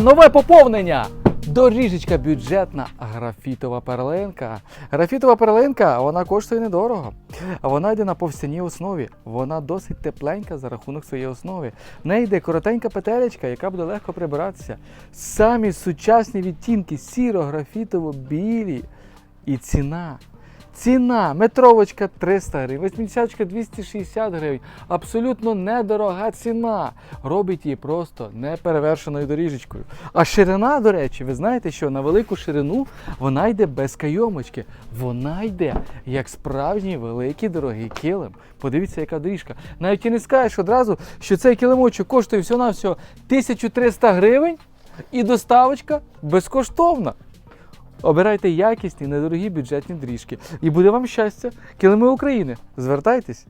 Нове поповнення! Доріжечка бюджетна графітова перлинка. Графітова перлинка вона коштує недорого. Вона йде на повстяній основі. Вона досить тепленька за рахунок своєї основи. В неї йде коротенька петелечка, яка буде легко прибиратися. Самі сучасні відтінки сіро-графітово-білі. І ціна. Ціна метровочка 300 гривень, 80 260 гривень. Абсолютно недорога ціна. Робить її просто неперевершеною доріжечкою. А ширина, до речі, ви знаєте, що на велику ширину вона йде без кайомочки. Вона йде як справжній великий дорогий килим. Подивіться, яка доріжка. Навіть і не скажеш одразу, що цей килимочок коштує всього-навсього 1300 гривень і доставочка безкоштовна. Обирайте якісні, недорогі бюджетні доріжки. І буде вам щастя. Килими України. Звертайтесь.